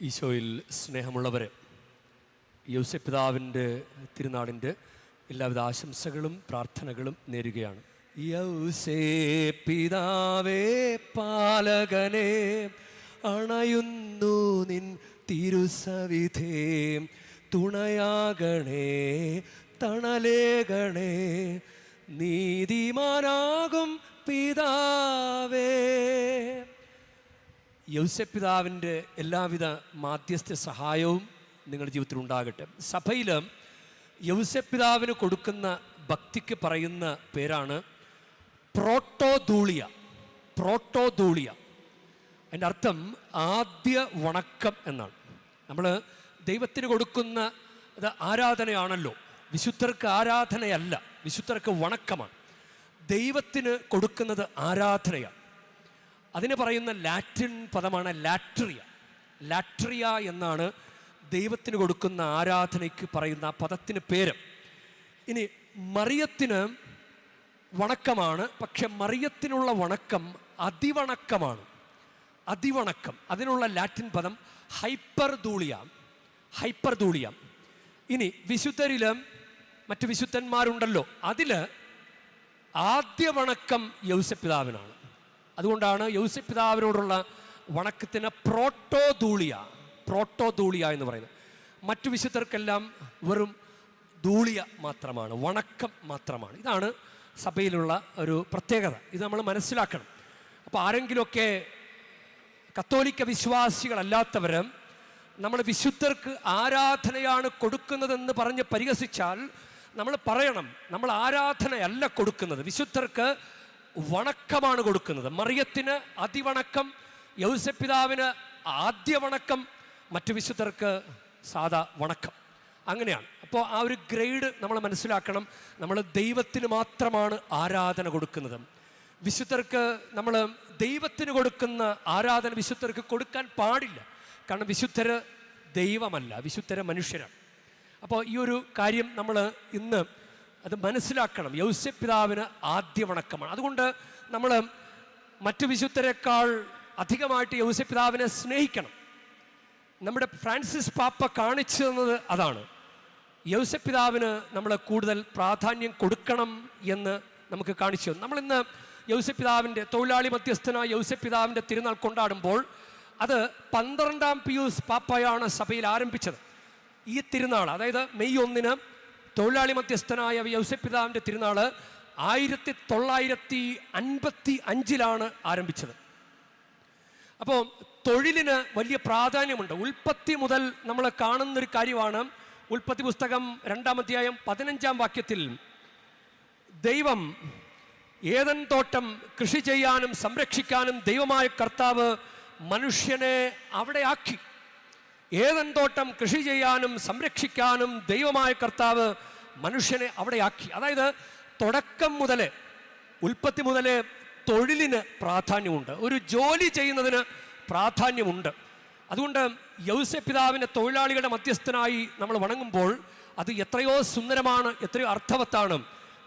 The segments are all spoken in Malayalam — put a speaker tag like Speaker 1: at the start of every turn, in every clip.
Speaker 1: ഈശോയിൽ സ്നേഹമുള്ളവരെ യൗസപിതാവിന്റെ തിരുനാളിന്റെ എല്ലാവിധ ആശംസകളും പ്രാർത്ഥനകളും നേരുകയാണ്. യൗസേ പിതാവേ പാലകനെ അണയുന്നു നിൻ തിരുസവിധേ. തുണയാകണേ തണലേകണേ നീതിമാനാകും പിതാവേ. യൗസപിതാവിന്റെ എല്ലാവിധ മാധ്യസ്ഥ സഹായവും നിങ്ങളുടെ ജീവിതത്തിൽ ഉണ്ടാകട്ടെ. സഭയിൽ യൗസപിതാവിന് കൊടുക്കുന്ന ഭക്തിക്ക് പറയുന്ന പേരാണ് പ്രോട്ടോധൂളിയ. പ്രോട്ടോധൂളിയ. അതിന്റെ അർത്ഥം ആദ്യ വണക്കം എന്നാണ്. നമ്മൾ ദൈവത്തിന് കൊടുക്കുന്ന അത് ആരാധനയാണല്ലോ. വിശുദ്ധർക്ക് ആരാധനയല്ല. വിശുദ്ധർക്ക് വണക്കമാണ്. ദൈവത്തിന് കൊടുക്കുന്നത് ആരാധനയാണ്. അതിന് പറയുന്ന ലാറ്റിൻ പദമാണ് ലാട്രിയ. ലാട്രിയ എന്നാണ് ദൈവത്തിന് കൊടുക്കുന്ന ആരാധനയ്ക്ക് പറയുന്ന പദത്തിന് പേര്. ഇനി മറിയത്തിന് വണക്കമാണ് പക്ഷെ മറിയത്തിനുള്ള വണക്കം അതിവണക്കമാണ്. അതിവണക്കം അതിനുള്ള ലാറ്റിൻ പദം ഹൈപ്പർ ധൂളിയ ഹൈപ്പർ ധൂളിയ ഇനി വിശുദ്ധരിൽ മറ്റ് വിശുദ്ധന്മാരുണ്ടല്ലോ അതിൽ ആദ്യ വണക്കം യൗസപിതാവിനാണ് അതുകൊണ്ടാണ് യൗസപിതാവിനോടുള്ള വണക്കത്തിന് പ്രോട്ടോ ധൂളിയ പ്രോട്ടോ ധൂളിയ എന്ന് പറയുന്നത്. മറ്റു വിശുദ്ധർക്കെല്ലാം വെറും ധൂളിയ മാത്രമാണ് വണക്കം മാത്രമാണ്. ഇതാണ് സഭയിലുള്ള ഒരു പ്രത്യേകത. ഇത് നമ്മൾ മനസ്സിലാക്കണം. അപ്പോൾ ആരെങ്കിലുമൊക്കെ കത്തോലിക്ക വിശ്വാസികളല്ലാത്തവരും നമ്മൾ വിശുദ്ധർക്ക് ആരാധനയാണ് കൊടുക്കുന്നതെന്ന് പറഞ്ഞ് പരിഹസിച്ചാൽ നമ്മൾ പറയണം. നമ്മൾ ആരാധനയല്ല കൊടുക്കുന്നത്. വിശുദ്ധർക്ക് വണക്കമാണ് കൊടുക്കുന്നത്. മറിയത്തിന് അതിവണക്കം യൗസപിതാവിന് ആദ്യ വണക്കം മറ്റു വിശുദ്ധർക്ക് സാധാ വണക്കം. അങ്ങനെയാണ്. അപ്പോൾ ആ ഒരു ഗ്രേഡ് നമ്മൾ മനസ്സിലാക്കണം. നമ്മൾ ദൈവത്തിന് മാത്രമാണ് ആരാധന കൊടുക്കുന്നത്. വിശുദ്ധർക്ക് നമ്മൾ ദൈവത്തിന് കൊടുക്കുന്ന ആരാധന വിശുദ്ധർക്ക് കൊടുക്കാൻ പാടില്ല. കാരണം വിശുദ്ധര് ദൈവമല്ല വിശുദ്ധര് മനുഷ്യരാണ്. അപ്പോൾ ഈ ഒരു കാര്യം നമ്മൾ ഇന്ന് അത് മനസ്സിലാക്കണം. യൗസ്യപിതാവിന് ആദ്യ വണക്കമാണ്. അതുകൊണ്ട് നമ്മൾ മറ്റു വിശുദ്ധരെക്കാൾ അധികമായിട്ട് യൗസ്യപിതാവിനെ സ്നേഹിക്കണം. നമ്മുടെ ഫ്രാൻസിസ് പാപ്പ കാണിച്ചു തന്നത് അതാണ്. യൗസ്യപിതാവിന് നമ്മൾ കൂടുതൽ പ്രാധാന്യം കൊടുക്കണം എന്ന് നമുക്ക് കാണിച്ചു നമ്മളിന്ന് യൗസ്യപിതാവിന്റെ തൊഴിലാളി മധ്യസ്ഥനായ യൗസ്യപിതാവിന്റെ തിരുനാൾ കൊണ്ടാടുമ്പോൾ അത് പന്ത്രണ്ടാം പിയൂസ് പാപ്പയാണ് സഭയിൽ ആരംഭിച്ചത്. ഈ തിരുനാൾ അതായത് മെയ് ഒന്നിന് തൊഴിലാളി മധ്യസ്ഥനായ യൗസപ്പിതാവിന്റെ തിരുനാൾ ആയിരത്തി തൊള്ളായിരത്തി അൻപത്തി അഞ്ചിലാണ് ആരംഭിച്ചത്. അപ്പോൾ തൊഴിലിന് വലിയ പ്രാധാന്യമുണ്ട്. ഉൽപ്പത്തി മുതൽ നമ്മൾ കാണുന്നൊരു കാര്യമാണ്. ഉൽപ്പത്തി പുസ്തകം രണ്ടാം അധ്യായം പതിനഞ്ചാം വാക്യത്തിൽ ദൈവം ഏതൻ തോട്ടം കൃഷി ചെയ്യാനും സംരക്ഷിക്കാനും ദൈവമായ കർത്താവ് മനുഷ്യനെ അവിടെ ആക്കി. ഏതൻ തോട്ടം കൃഷി ചെയ്യാനും സംരക്ഷിക്കാനും ദൈവമായ കർത്താവ് മനുഷ്യനെ അവിടെ ആക്കി അതായത് തുടക്കം മുതൽ ഉൽപ്പത്തി മുതൽ തൊഴിലിന് പ്രാധാന്യമുണ്ട്. ഒരു ജോലി ചെയ്യുന്നതിന് പ്രാധാന്യമുണ്ട്. അതുകൊണ്ട് യൗസപിതാവിന്റെ തൊഴിലാളികളുടെ മധ്യസ്ഥനായി നമ്മൾ വണങ്ങുമ്പോൾ അത് എത്രയോ സുന്ദരമാണ് എത്രയോ അർത്ഥവത്താണ്.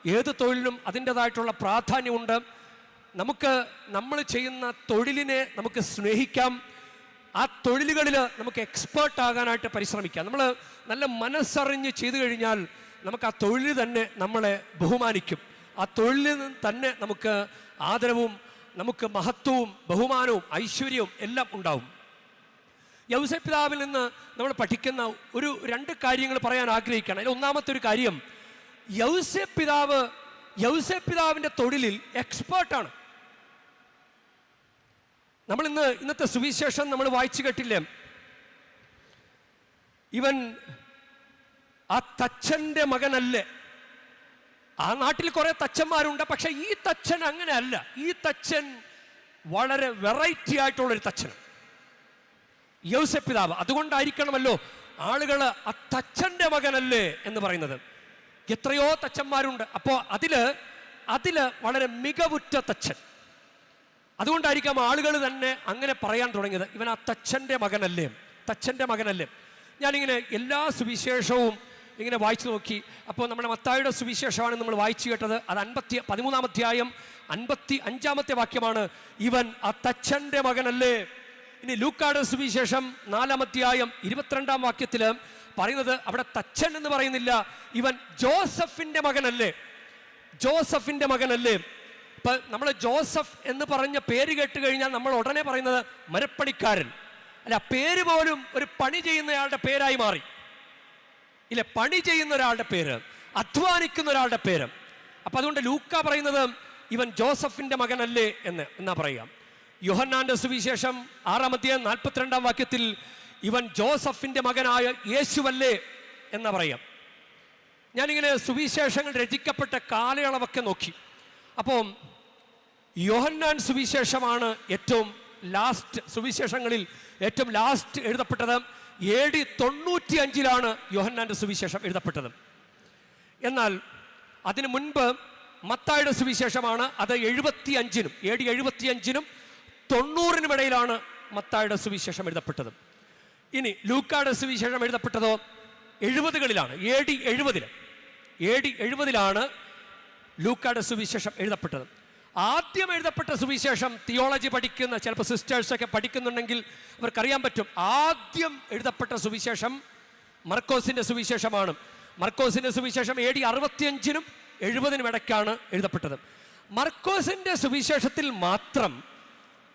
Speaker 1: ഏത് തൊഴിലിനും അതിന്റെതായിട്ടുള്ള പ്രാധാന്യമുണ്ട്. നമുക്ക് നമ്മൾ ചെയ്യുന്ന തൊഴിലിനെ നമുക്ക് സ്നേഹിക്കാം. ആ തൊഴിലുകളിൽ നമുക്ക് എക്സ്പേർട്ട് ആകാനായിട്ട് പരിശ്രമിക്കാം. നമ്മൾ നല്ല മനസ്സറിഞ്ഞ് ചെയ്തു കഴിഞ്ഞാൽ നമുക്ക് ആ തൊഴിൽ തന്നെ നമ്മളെ ബഹുമാനിക്കും. ആ തൊഴിലിൽ തന്നെ നമുക്ക് ആദരവും നമുക്ക് മഹത്വവും ബഹുമാനവും ഐശ്വര്യവും എല്ലാം ഉണ്ടാവും. യൗസപിതാവിൽ നിന്ന് നമ്മൾ പഠിക്കുന്ന ഒരു രണ്ട് കാര്യങ്ങൾ പറയാൻ ആഗ്രഹിക്കണം അതിൽ ഒന്നാമത്തെ ഒരു കാര്യം യൗസപിതാവ് യൗസപിതാവിന്റെ തൊഴിലിൽ എക്സ്പേർട്ടാണ് നമ്മൾ ഇന്ന് ഇന്നത്തെ സുവിശേഷം നമ്മൾ വായിച്ചു കേട്ടില്ലേ? ഇവൻ ആ തച്ചന്റെ മകനല്ലേ? ആ നാട്ടിൽ കുറേ തച്ചന്മാരുണ്ട് പക്ഷെ ഈ തച്ചൻ അങ്ങനെ അല്ല ഈ തച്ചൻ വളരെ വെറൈറ്റി ആയിട്ടുള്ളൊരു തച്ചൻ യൗസപിതാവ് അതുകൊണ്ടായിരിക്കണമല്ലോ ആളുകൾ ആ തച്ചന്റെ മകനല്ലേ എന്ന് പറയുന്നത്. എത്രയോ തച്ചന്മാരുണ്ട്. അപ്പോൾ അതിൽ അതിൽ വളരെ മികവുറ്റ തച്ചൻ. അതുകൊണ്ടായിരിക്കാം ആളുകൾ തന്നെ അങ്ങനെ പറയാൻ തുടങ്ങിയത്. ഇവൻ ആ തച്ചന്റെ മകനല്ലേ? തച്ചന്റെ മകനല്ലേ? ഞാനിങ്ങനെ എല്ലാ സുവിശേഷവും ഇങ്ങനെ വായിച്ചു നോക്കി. അപ്പോൾ നമ്മുടെ മത്തായുടെ സുവിശേഷമാണ് നമ്മൾ വായിച്ചു കേട്ടത്. അത് അൻപത്തി പതിമൂന്നാം അധ്യായം അൻപത്തി അഞ്ചാമത്തെ വാക്യമാണ്. ഇവൻ ആ തച്ചന്റെ മകനല്ലേ? ഇനി ലൂക്കാട് സുവിശേഷം നാലാം അധ്യായം ഇരുപത്തിരണ്ടാം വാക്യത്തിൽ പറയുന്നത് അവിടെ തച്ചൻ എന്ന് പറയുന്നില്ല. ഇവൻ ജോസഫിന്റെ മകനല്ലേ? ജോസഫിന്റെ മകനല്ലേ? ഇപ്പൊ നമ്മൾ ജോസഫ് എന്ന് പറഞ്ഞ പേര് കേട്ട് കഴിഞ്ഞാൽ നമ്മൾ ഉടനെ പറയുന്നത് മരപ്പണിക്കാരൻ. അല്ല പേര് പോലും ഒരു പണി ചെയ്യുന്നയാളുടെ പേരായി മാറി. ഇല്ല പണി ചെയ്യുന്ന ഒരാളുടെ പേര് അധ്വാനിക്കുന്ന ഒരാളുടെ പേര്. അപ്പൊ അതുകൊണ്ട് ലൂക്ക പറയുന്നത് ഇവൻ ജോസഫിന്റെ മകനല്ലേ എന്ന് എന്നാ പറയാം യോഹന്നാന്റെ സുവിശേഷം ആറാമത്തെ നാൽപ്പത്തിരണ്ടാം വാക്യത്തിൽ ഇവൻ ജോസഫിന്റെ മകനായ യേശുവല്ലേ എന്ന് പറയാം ഞാനിങ്ങനെ സുവിശേഷങ്ങൾ രചിക്കപ്പെട്ട കാലയളവൊക്കെ നോക്കി. അപ്പോൾ യോഹന്നാൻ സുവിശേഷമാണ് ഏറ്റവും ലാസ്റ്റ് സുവിശേഷങ്ങളിൽ ഏറ്റവും ലാസ്റ്റ് എഴുതപ്പെട്ടത്. എ ഡി തൊണ്ണൂറ്റി അഞ്ചിലാണ് യോഹന്നാന്റെ സുവിശേഷം എഴുതപ്പെട്ടത്. എന്നാൽ അതിനു മുൻപ് മത്തായുടെ സുവിശേഷമാണ് അത് എഴുപത്തി അഞ്ചിനും എ ഡി എഴുപത്തി അഞ്ചിനും തൊണ്ണൂറിനും ഇടയിലാണ് മത്തായുടെ സുവിശേഷം എഴുതപ്പെട്ടത്. ഇനി ലൂക്കായുടെ സുവിശേഷം എഴുതപ്പെട്ടതോ? എഴുപതുകളിലാണ് എ ഡി എഴുപതിൽ എ ഡി എഴുപതിലാണ് ലൂക്കായുടെ സുവിശേഷം എഴുതപ്പെട്ടത്. ആദ്യം എഴുതപ്പെട്ട സുവിശേഷം തിയോളജി പഠിക്കുന്ന ചിലപ്പോൾ സിസ്റ്റേഴ്സൊക്കെ പഠിക്കുന്നുണ്ടെങ്കിൽ അവർക്കറിയാൻ പറ്റും. ആദ്യം എഴുതപ്പെട്ട സുവിശേഷം മർക്കോസിന്റെ സുവിശേഷമാണ്. മർക്കോസിന്റെ സുവിശേഷം എ ഡി അറുപത്തിയഞ്ചിനും എഴുപതിനും ഇടയ്ക്കാണ് എഴുതപ്പെട്ടത്. മർക്കോസിന്റെ സുവിശേഷത്തിൽ മാത്രം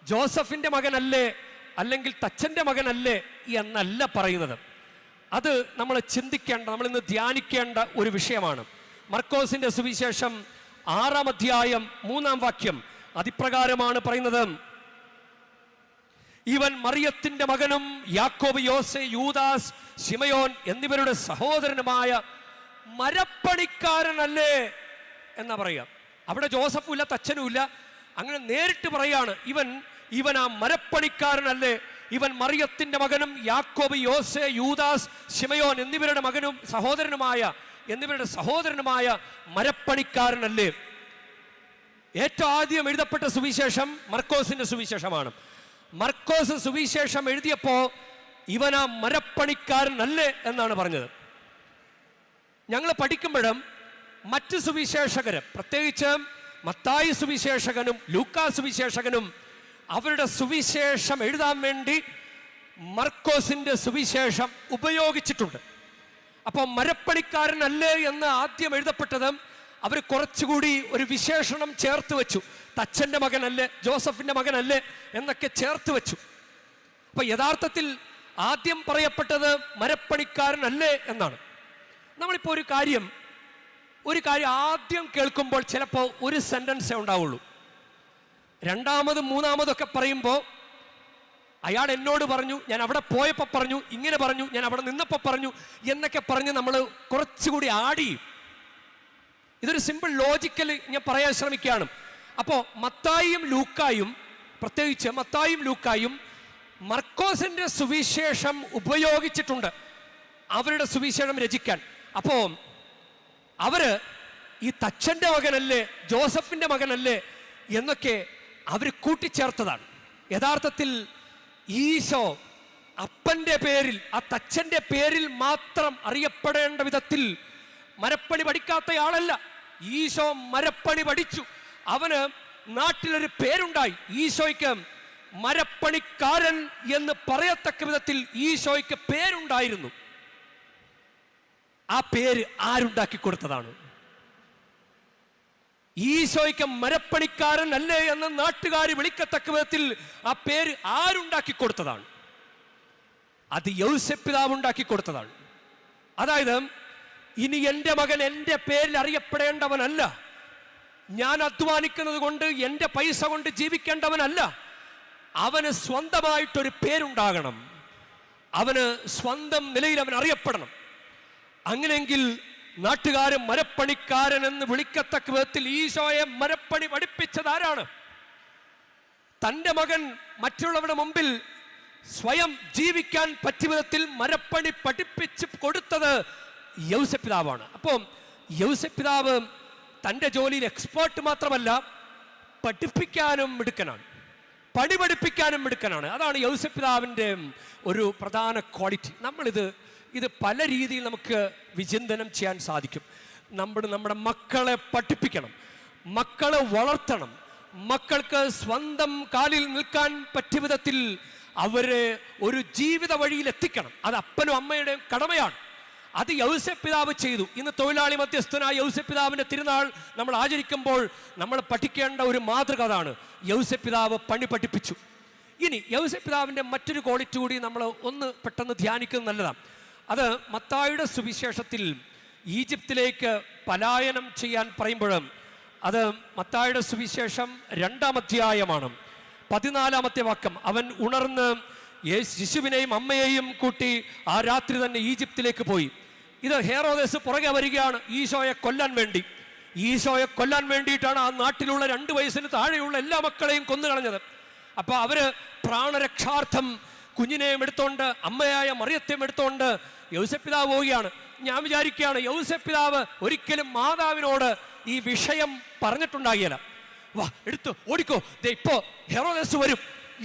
Speaker 1: ജോസഫിന്റെ മകനല്ലേ അല്ലെങ്കിൽ തച്ചന്റെ മകനല്ലേ എന്നല്ല പറയുന്നത്. അത് നമ്മൾ ചിന്തിക്കേണ്ട നമ്മൾ ഇന്ന് ധ്യാനിക്കേണ്ട ഒരു വിഷയമാണ്. മർക്കോസിന്റെ സുവിശേഷം ആറാം അധ്യായം മൂന്നാം വാക്യം അതിപ്രകാരമാണ് പറയുന്നത്. ഇവൻ മറിയത്തിന്റെ മകനും യാക്കോബ് യോസെ യൂദാസ് ശിമയോൻ എന്നിവരുടെ സഹോദരനുമായ മരപ്പണിക്കാരനല്ലേ എന്നാ പറയുക. അവിടെ ജോസഫും ഇല്ല തച്ചനും ഇല്ല. അങ്ങനെ നേരിട്ട് പറയാണ് ഇവൻ ഇവൻ ആ മരപ്പണിക്കാരനല്ലേ. ഇവൻ മറിയത്തിന്റെ മകനും യാക്കോബ് യോസെ യൂദാസ് ശിമയോൻ എന്നിവരുടെ മകനും സഹോദരനുമായ എന്നിവരുടെ സഹോദരനുമായ മരപ്പണിക്കാരനല്ലേ? ഏറ്റവും ആദ്യം എഴുതപ്പെട്ട സുവിശേഷം മർക്കോസിന്റെ സുവിശേഷമാണ്. മർക്കോസ് സുവിശേഷം എഴുതിയപ്പോ ഇവൻ ആ മരപ്പണിക്കാരനല്ലേ എന്നാണ് പറഞ്ഞത്. ഞങ്ങൾ പഠിക്കുമ്പോഴും മറ്റ് സുവിശേഷകര് പ്രത്യേകിച്ച് മത്തായി സുവിശേഷകനും ലൂക്കാ സുവിശേഷകനും അവരുടെ സുവിശേഷം എഴുതാൻ വേണ്ടി മർക്കോസിന്റെ സുവിശേഷം ഉപയോഗിച്ചിട്ടുണ്ട്. അപ്പോൾ മരപ്പണിക്കാരനല്ലേ എന്ന് ആദ്യം എഴുതപ്പെട്ടത് അവർ കുറച്ചുകൂടി ഒരു വിശേഷണം ചേർത്ത് വെച്ചു. തച്ചന്റെ മകനല്ലേ ജോസഫിന്റെ മകനല്ലേ എന്നൊക്കെ ചേർത്ത് വെച്ചു. അപ്പൊ യഥാർത്ഥത്തിൽ ആദ്യം പറയപ്പെട്ടത് മരപ്പണിക്കാരനല്ലേ എന്നാണ്. നമ്മളിപ്പോൾ ഒരു കാര്യം ഒരു കാര്യം ആദ്യം കേൾക്കുമ്പോൾ ചിലപ്പോൾ ഒരു സെന്റൻസേ ഉണ്ടാവുള്ളൂ. രണ്ടാമതും മൂന്നാമതൊക്കെ പറയുമ്പോൾ അയാൾ എന്നോട് പറഞ്ഞു ഞാൻ അവിടെ പോയപ്പോൾ പറഞ്ഞു ഇങ്ങനെ പറഞ്ഞു ഞാൻ അവിടെ നിന്നപ്പോൾ പറഞ്ഞു എന്നൊക്കെ പറഞ്ഞ് നമ്മൾ കുറച്ചുകൂടി ആടി. ഇതൊരു സിമ്പിൾ ലോജിക്കൽ ഞാൻ പറയാൻ ശ്രമിക്കുകയാണ്. അപ്പോൾ മത്തായിയും ലൂക്കായും പ്രത്യേകിച്ച് മത്തായും ലൂക്കായും മർക്കോസിന്റെ സുവിശേഷം ഉപയോഗിച്ചിട്ടുണ്ട് അവരുടെ സുവിശേഷം രചിക്കാൻ. അപ്പോൾ അവർ ഈ തച്ചന്റെ മകനല്ലേ ജോസഫിന്റെ മകനല്ലേ എന്നൊക്കെ അവർ കൂട്ടിച്ചേർത്തതാണ്. യഥാർത്ഥത്തിൽ ഈശോ അപ്പന്റെ പേരിൽ ആ തച്ചന്റെ പേരിൽ മാത്രം അറിയപ്പെടേണ്ട വിധത്തിൽ മരപ്പണി പഠിക്കാത്തയാളല്ല. ഈശോ മരപ്പണി പഠിച്ചു. അവന് നാട്ടിലൊരു പേരുണ്ടായി. ഈശോയ്ക്ക് മരപ്പണിക്കാരൻ എന്ന് പറയത്തക്ക വിധത്തിൽ ഈശോയ്ക്ക് പേരുണ്ടായിരുന്നു. ആ പേര് ആരുണ്ടാക്കി കൊടുത്തതാണ്? ഈശോയ്ക്ക് മരപ്പണിക്കാരൻ അല്ലേ എന്ന് നാട്ടുകാർ വിളിക്കത്തക്ക വിധത്തിൽ ആ പേര് ആരുണ്ടാക്കി കൊടുത്തതാണ്? അത് യൗസപിതാവ് ഉണ്ടാക്കി കൊടുത്തതാണ്. അതായത് ഇനി എന്റെ മകൻ എന്റെ പേരിൽ അറിയപ്പെടേണ്ടവനല്ല. ഞാൻ അധ്വാനിക്കുന്നത് കൊണ്ട് എന്റെ പൈസ കൊണ്ട് ജീവിക്കേണ്ടവനല്ല. അവന് സ്വന്തമായിട്ടൊരു പേരുണ്ടാകണം. അവന് സ്വന്തം നിലയിൽ അവൻ അറിയപ്പെടണം. അങ്ങനെയെങ്കിൽ നാട്ടുകാരൻ മരപ്പണിക്കാരൻ എന്ന് വിളിക്കത്തക്ക വിധത്തിൽ ഈശോയെ മരപ്പണി പഠിപ്പിച്ചത് ആരാണ്? തന്റെ മകൻ മറ്റുള്ളവരുടെ മുമ്പിൽ സ്വയം ജീവിക്കാൻ പറ്റിയ വിധത്തിൽ മരപ്പണി പഠിപ്പിച്ച് കൊടുത്തത് യൗസപിതാവാണ് അപ്പോൾ യൗസപിതാവ് തന്റെ ജോലിയിൽ എക്സ്പേർട്ട് മാത്രമല്ല പഠിപ്പിക്കാനും മിടുക്കനാണ്. പണി പഠിപ്പിക്കാനും മിടുക്കനാണ്. അതാണ് യൗസപിതാവിന്റെ ഒരു പ്രധാന ക്വാളിറ്റി. നമ്മളിത് ഇത് പല രീതിയിൽ നമുക്ക് വിചിന്തനം ചെയ്യാൻ സാധിക്കും. നമ്മൾ നമ്മുടെ മക്കളെ പഠിപ്പിക്കണം. മക്കളെ വളർത്തണം. മക്കൾക്ക് സ്വന്തം കാലിൽ നിൽക്കാൻ പറ്റിയ വിധത്തിൽ അവരെ ഒരു ജീവിത വഴിയിൽ എത്തിക്കണം. അത് അപ്പനും അമ്മയുടെയും കടമയാണ്. അത് യൗസപിതാവ് ചെയ്തു. ഇന്ന് തൊഴിലാളി മധ്യസ്ഥനായ യൗസപിതാവിന്റെ തിരുനാൾ നമ്മൾ ആചരിക്കുമ്പോൾ നമ്മൾ പഠിക്കേണ്ട ഒരു മാതൃക അതാണ്. യൗസപിതാവ് പണി പഠിപ്പിച്ചു. ഇനി യൗസപിതാവിന്റെ മറ്റൊരു ക്വാളിറ്റി കൂടി നമ്മൾ ഒന്ന് പെട്ടെന്ന് ധ്യാനിക്കുന്നത് നല്ലതാണ്. അത് മത്തായുടെ സുവിശേഷത്തിൽ ഈജിപ്തിലേക്ക് പലായനം ചെയ്യാൻ പറയുമ്പോഴും അത് മത്തായുടെ സുവിശേഷം രണ്ടാം അധ്യായമാണ്. പതിനാലാമത്തെ വാക്യം അവൻ ഉണർന്ന് ശിശുവിനെയും അമ്മയെയും കൂട്ടി ആ രാത്രി തന്നെ ഈജിപ്തിലേക്ക് പോയി. ഇത് ഹേറോദേസ് പുറകെ വരികയാണ് ഈശോയെ കൊല്ലാൻ വേണ്ടി. ഈശോയെ കൊല്ലാൻ വേണ്ടിയിട്ടാണ് ആ നാട്ടിലുള്ള രണ്ട് വയസ്സിന് താഴെയുള്ള എല്ലാ മക്കളെയും കൊന്നു കളഞ്ഞത്. അപ്പോൾ അവർ പ്രാണരക്ഷാർത്ഥം കുഞ്ഞിനെയും എടുത്തോണ്ട് അമ്മയായ മറിയത്തെയും എടുത്തോണ്ട് യൗസപിതാവ് പോവുകയാണ്. ഞാൻ വിചാരിക്കുകയാണ് യൗസപ്പിതാവ് ഒരിക്കലും മാതാവിനോട് ഈ വിഷയം പറഞ്ഞിട്ടുണ്ടാകില്ല. വാ എടുത്തു ഓടിക്കോ. ദേ ഇപ്പോ ഹെറോദസ് വരും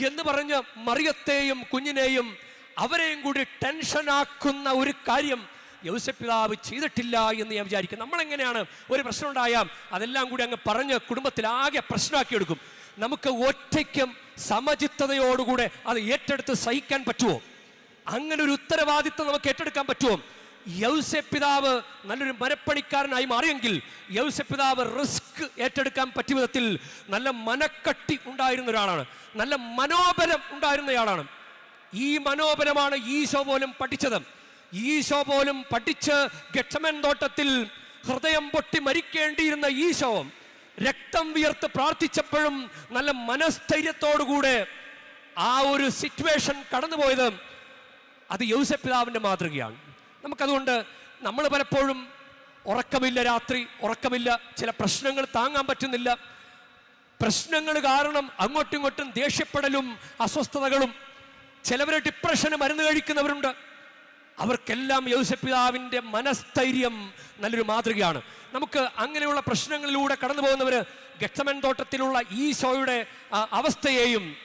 Speaker 1: എന്ന് പറഞ്ഞ് മറിയത്തെയും കുഞ്ഞിനെയും അവരെയും കൂടി ടെൻഷനാക്കുന്ന ഒരു കാര്യം യൗസപ്പിതാവ് ചെയ്തിട്ടില്ല എന്ന് ഞാൻ വിചാരിക്കും നമ്മളെങ്ങനെയാണ് ഒരു പ്രശ്നം ഉണ്ടായാൽ അതെല്ലാം കൂടി അങ്ങ് പറഞ്ഞ് കുടുംബത്തിലാകെ പ്രശ്നമാക്കി എടുക്കും. നമുക്ക് ഒറ്റയ്ക്കും സമചിത്തതയോടുകൂടെ അത് ഏറ്റെടുത്ത് സഹിക്കാൻ പറ്റുമോ? അങ്ങനെ ഒരു ഉത്തരവാദിത്വം നമുക്ക് ഏറ്റെടുക്കാൻ പറ്റുമോ? യൗസപിതാവ് നല്ലൊരു മരപ്പണിക്കാരനായി മാറിയെങ്കിൽ യൗസപിതാവ് റിസ്ക് ഏറ്റെടുക്കാൻ പറ്റിയ വിധത്തിൽ നല്ല മനക്കട്ടി ഉണ്ടായിരുന്ന ഒരാളാണ്. നല്ല മനോബലം ഉണ്ടായിരുന്നയാളാണ് ഈ മനോബലമാണ് ഈശോ പോലും പഠിച്ചത്. ഈശോ പോലും പഠിച്ച് ഗക്ഷമൻ തോട്ടത്തിൽ ഹൃദയം പൊട്ടി മരിക്കേണ്ടിയിരുന്ന ഈശോ രക്തം വിയർത്ത് പ്രാർത്ഥിച്ചപ്പോഴും നല്ല മനസ്ഥൈര്യത്തോടുകൂടെ ആ ഒരു സിറ്റുവേഷൻ കടന്നുപോയത് അത് യൗസപ്പിതാവിന്റെ മാതൃകയാണ്. നമുക്കതുകൊണ്ട് നമ്മൾ പലപ്പോഴും ഉറക്കമില്ല രാത്രി ഉറക്കമില്ല. ചില പ്രശ്നങ്ങൾ താങ്ങാൻ പറ്റുന്നില്ല. പ്രശ്നങ്ങൾ കാരണം അങ്ങോട്ടും ഇങ്ങോട്ടും ദേഷ്യപ്പെടലും അസ്വസ്ഥതകളും. ചിലവരെ ഡിപ്രഷന് മരുന്ന് കഴിക്കുന്നവരുണ്ട്. അവർക്കെല്ലാം യൗസപ്പിതാവിന്റെ മനസ്ഥൈര്യം നല്ലൊരു മാതൃകയാണ്. നമുക്ക് അങ്ങനെയുള്ള പ്രശ്നങ്ങളിലൂടെ കടന്നു പോകുന്നവർ ഗക്ഷമൻ തോട്ടത്തിലുള്ള ഈശോയുടെ അവസ്ഥയെയും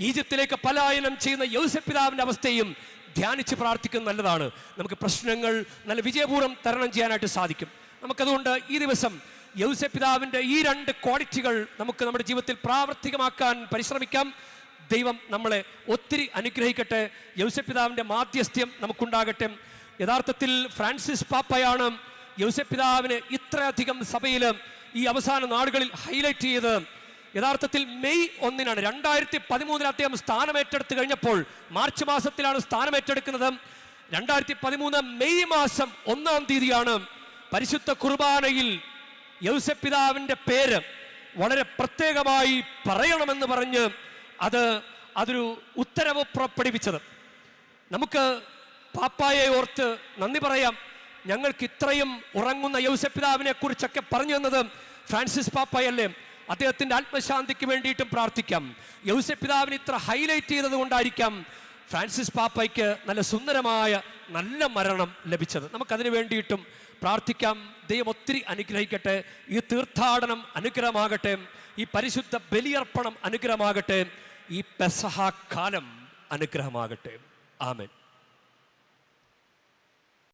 Speaker 1: ഈജിപ്തിലേക്ക് പലായനം ചെയ്യുന്ന യൗസപ്പിതാവിന്റെ അവസ്ഥയും ധ്യാനിച്ച് പ്രാർത്ഥിക്കുന്നത് നല്ലതാണ്. നമുക്ക് പ്രശ്നങ്ങൾ നല്ല വിജയപൂർവം തരണം ചെയ്യാനായിട്ട് സാധിക്കും. നമുക്കതുകൊണ്ട് ഈ ദിവസം യൗസപിതാവിന്റെ ഈ രണ്ട് ക്വാളിറ്റികൾ നമുക്ക് നമ്മുടെ ജീവിതത്തിൽ പ്രാവർത്തികമാക്കാൻ പരിശ്രമിക്കാം. ദൈവം നമ്മളെ ഒത്തിരി അനുഗ്രഹിക്കട്ടെ. യൗസപിതാവിന്റെ മാധ്യസ്ഥ്യം നമുക്കുണ്ടാകട്ടെ. യഥാർത്ഥത്തിൽ ഫ്രാൻസിസ് പാപ്പയാണ് യൗസപിതാവിനെ ഇത്രയധികം സഭയിൽ ഈ അവസാന നാടുകളിൽ ഹൈലൈറ്റ് ചെയ്ത് യഥാർത്ഥത്തിൽ മെയ് ഒന്നിനാണ് രണ്ടായിരത്തി പതിമൂന്നിൽ അദ്ദേഹം സ്ഥാനമേറ്റെടുത്ത് കഴിഞ്ഞപ്പോൾ മാർച്ച് മാസത്തിലാണ് സ്ഥാനമേറ്റെടുക്കുന്നത് രണ്ടായിരത്തി പതിമൂന്ന് മെയ് മാസം ഒന്നാം തീയതിയാണ് പരിശുദ്ധ കുർബാനയിൽ യൗസപിതാവിന്റെ പേര് വളരെ പ്രത്യേകമായി പറയണമെന്ന് പറഞ്ഞ് അത് അതൊരു ഉത്തരവ് പുറപ്പെടുവിച്ചത്. നമുക്ക് പാപ്പായെ ഓർത്ത് നന്ദി പറയാം. ഞങ്ങൾക്ക് ഇത്രയും ഉറങ്ങുന്ന യൗസപിതാവിനെ കുറിച്ചൊക്കെ പറഞ്ഞു തന്നത് ഫ്രാൻസിസ് പാപ്പായല്ലേ? അദ്ദേഹത്തിന്റെ ആത്മശാന്തിക്ക് വേണ്ടിയിട്ടും പ്രാർത്ഥിക്കാം. യൗസപിതാവിനെ ഇത്ര ഹൈലൈറ്റ് ചെയ്തത് കൊണ്ടായിരിക്കാം ഫ്രാൻസിസ് പാപ്പയ്ക്ക് നല്ല സുന്ദരമായ നല്ല മരണം ലഭിച്ചത്. നമുക്കതിനു വേണ്ടിയിട്ടും പ്രാർത്ഥിക്കാം. ദൈവം ഒത്തിരി അനുഗ്രഹിക്കട്ടെ. ഈ തീർത്ഥാടനം അനുഗ്രഹമാകട്ടെ. ഈ പരിശുദ്ധ ബലിയർപ്പണം അനുഗ്രഹമാകട്ടെ. ഈ പെസഹ കാലം അനുഗ്രഹമാകട്ടെ. ആമേൻ.